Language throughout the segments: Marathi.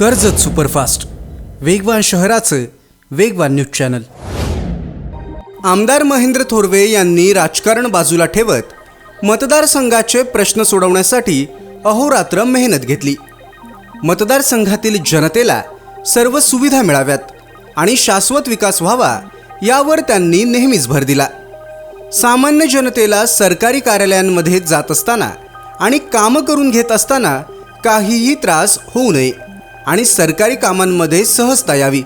कर्जत सुपरफास्ट. वेगवान शहराचं वेगवान न्यूज चॅनल. आमदार महेंद्र थोरवे यांनी राजकारण बाजूला ठेवत मतदारसंघाचे प्रश्न सोडवण्यासाठी अहोरात्र मेहनत घेतली. मतदारसंघातील जनतेला सर्व सुविधा मिळाव्यात आणि शाश्वत विकास व्हावा यावर त्यांनी नेहमीच भर दिला. सामान्य जनतेला सरकारी कार्यालयांमध्ये जात असताना आणि कामं करून घेत असताना काहीही त्रास होऊ नये. आणि सरकारी कामांमध्ये सहजता यावी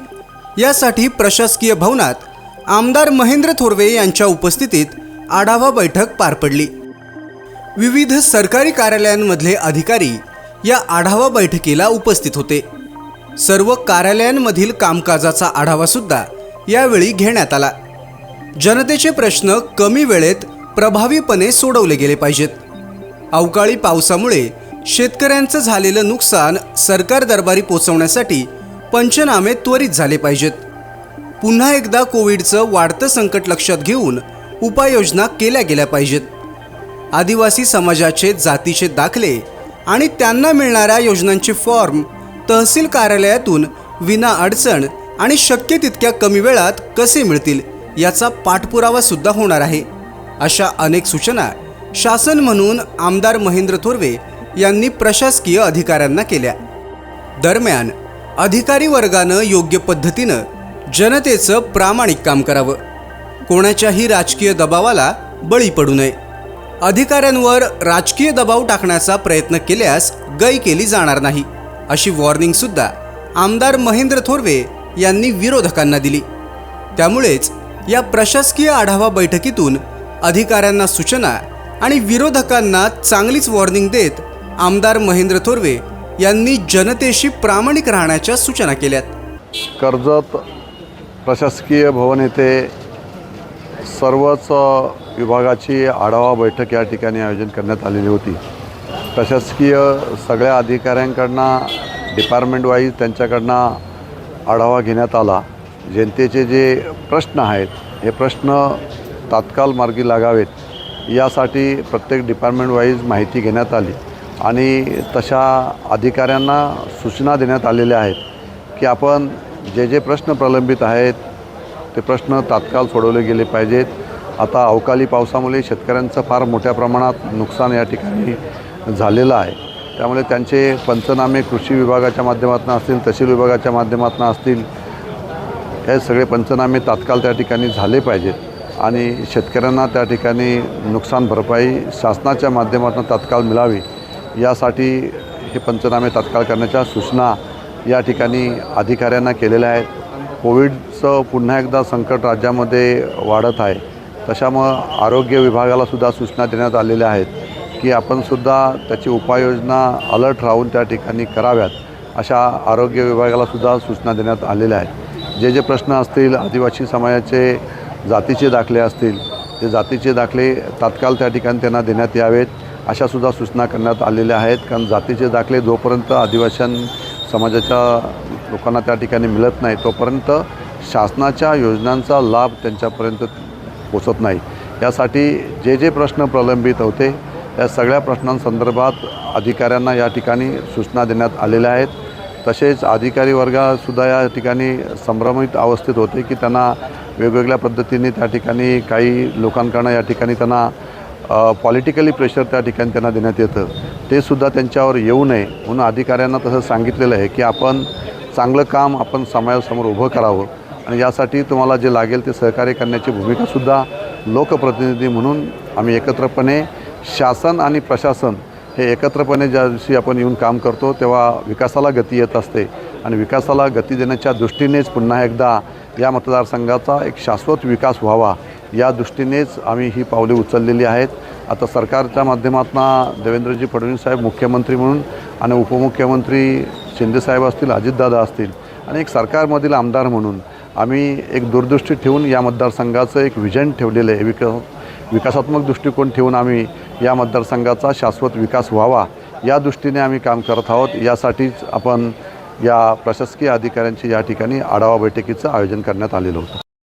यासाठी प्रशासकीय भवनात आमदार महेंद्र थोरवे यांच्या उपस्थितीत आढावा बैठक पार पडली. विविध सरकारी कार्यालयांमधले अधिकारी या आढावा बैठकीला उपस्थित होते. सर्व कार्यालयांमधील कामकाजाचा आढावा सुद्धा यावेळी घेण्यात आला. जनतेचे प्रश्न कमी वेळेत प्रभावीपणे सोडवले गेले पाहिजेत. अवकाळी पावसामुळे शेतकऱ्यांचं झालेलं नुकसान सरकार दरबारी पोचवण्यासाठी पंचनामे त्वरित झाले पाहिजेत. पुन्हा एकदा कोविडचं वाढतं संकट लक्षात घेऊन उपाययोजना केल्या गेल्या पाहिजेत. आदिवासी समाजाचे जातीचे दाखले आणि त्यांना मिळणाऱ्या योजनांचे फॉर्म तहसील कार्यालयातून विना अडचण आणि शक्य तितक्या कमी वेळात कसे मिळतील याचा पाठपुरावा सुद्धा होणार आहे. अशा अनेक सूचना शासन म्हणून आमदार महेंद्र थोरवे यांनी प्रशासकीय अधिकाऱ्यांना केल्या. दरम्यान अधिकारी वर्गानं योग्य पद्धतीनं जनतेचं प्रामाणिक काम करावं. कोणाच्याही राजकीय दबावाला बळी पडू नये. अधिकाऱ्यांवर राजकीय दबाव टाकण्याचा प्रयत्न केल्यास गय केली जाणार नाही अशी वॉर्निंग सुद्धा आमदार महेंद्र थोरवे यांनी विरोधकांना दिली. त्यामुळेच या प्रशासकीय आढावा बैठकीतून अधिकाऱ्यांना सूचना आणि विरोधकांना चांगलीच वॉर्निंग देत आमदार महेंद्र थोरवे यांनी जनतेशी प्रामाणिक राहण्याच्या सूचना केल्यात. कर्जत प्रशासकीय भवन येथे सर्वच विभागाची आढावा बैठक या ठिकाणी आयोजन करण्यात आलेली होती. प्रशासकीय सगळ्या अधिकाऱ्यांकडनं डिपार्टमेंट वाईज त्यांच्याकडनं आढावा घेण्यात आला. जनतेचे जे प्रश्न आहेत हे प्रश्न तात्काळ मार्गी लागावेत यासाठी प्रत्येक डिपार्टमेंट वाईज माहिती घेण्यात आली. आणि तशा अधिकाऱ्यांना सूचना देण्यात आलेल्या आहेत की आपण जे जे प्रश्न प्रलंबित आहेत ते प्रश्न तात्काळ सोडवले गेले पाहिजेत. आता अवकाळी पावसामुळे शेतकऱ्यांचं फार मोठ्या प्रमाणात नुकसान या ठिकाणी झालेलं आहे. त्यामुळे त्यांचे पंचनामे कृषी विभागाच्या माध्यमातून असतील तहसील विभागाच्या माध्यमातून असतील हे सगळे पंचनामे तात्काळ त्या ठिकाणी झाले पाहिजेत. आणि शेतकऱ्यांना त्या ठिकाणी नुकसान भरपाई शासनाच्या माध्यमातून तात्काळ मिळावी यासाठी हे पंचनामे तात्काळ करण्याच्या सूचना या ठिकाणी अधिकाऱ्यांना केलेल्या आहेत. कोविडचं पुन्हा एकदा संकट राज्यामध्ये वाढत आहे. तशामुळं आरोग्य विभागालासुद्धा सूचना देण्यात आलेल्या आहेत की आपणसुद्धा त्याची उपाययोजना अलर्ट राहून त्या ठिकाणी कराव्यात अशा आरोग्य विभागालासुद्धा सूचना देण्यात आलेल्या आहेत. जे जे प्रश्न असतील आदिवासी समाजाचे जातीचे दाखले असतील ते जातीचे दाखले तात्काळ त्या ठिकाणी त्यांना देण्यात यावेत. अशासुद्धा सूचना करण्यात आलेल्या आहेत. कारण जातीचे दाखले जोपर्यंत आदिवासी समाजाच्या लोकांना त्या ठिकाणी मिळत नाही तोपर्यंत शासनाच्या योजनांचा लाभ त्यांच्यापर्यंत पोचत नाही. यासाठी जे जे प्रश्न प्रलंबित होते या सगळ्या प्रश्नांसंदर्भात अधिकाऱ्यांना या ठिकाणी सूचना देण्यात आलेल्या आहेत. तसेच अधिकारी वर्गासुद्धा या ठिकाणी संभ्रमित अवस्थेत होते की त्यांना वेगवेगळ्या पद्धतीने त्या ठिकाणी काही लोकांकडनं या ठिकाणी त्यांना पॉलिटिकली प्रेशर त्या ठिकाणी त्यांना देण्यात येतं. ते सुद्धा त्यांच्यावर येऊ नये म्हणून अधिकाऱ्यांना तसं सांगितलेलं आहे की आपण चांगलं काम आपण समाजासमोर उभं करावं आणि यासाठी तुम्हाला जे लागेल ते सहकार्य करण्याची भूमिकासुद्धा लोकप्रतिनिधी म्हणून आम्ही एकत्रपणे शासन आणि प्रशासन हे एकत्रपणे ज्या दिवशी आपण येऊन काम करतो तेव्हा विकासाला गती येत असते आणि विकासाला गती देण्याच्या दृष्टीनेच पुन्हा एकदा या मतदारसंघाचा एक शाश्वत विकास व्हावा या दृष्टीनेच आम्ही ही पावले उचललेली आहेत. आता सरकारच्या माध्यमातून देवेंद्रजी फडणवीस साहेब मुख्यमंत्री म्हणून आणि उपमुख्यमंत्री शिंदेसाहेब असतील अजितदादा असतील आणि एक सरकारमधील आमदार म्हणून आम्ही एक दूरदृष्टी ठेवून या मतदारसंघाचं एक विजन ठेवलेलं आहे. विक विकासात्मक दृष्टिकोन ठेवून आम्ही या मतदारसंघाचा शाश्वत विकास व्हावा या दृष्टीने आम्ही काम करत आहोत. यासाठीच आपण या प्रशासकीय अधिकाऱ्यांची या ठिकाणी आढावा बैठकीचं आयोजन करण्यात आलेलं होतं.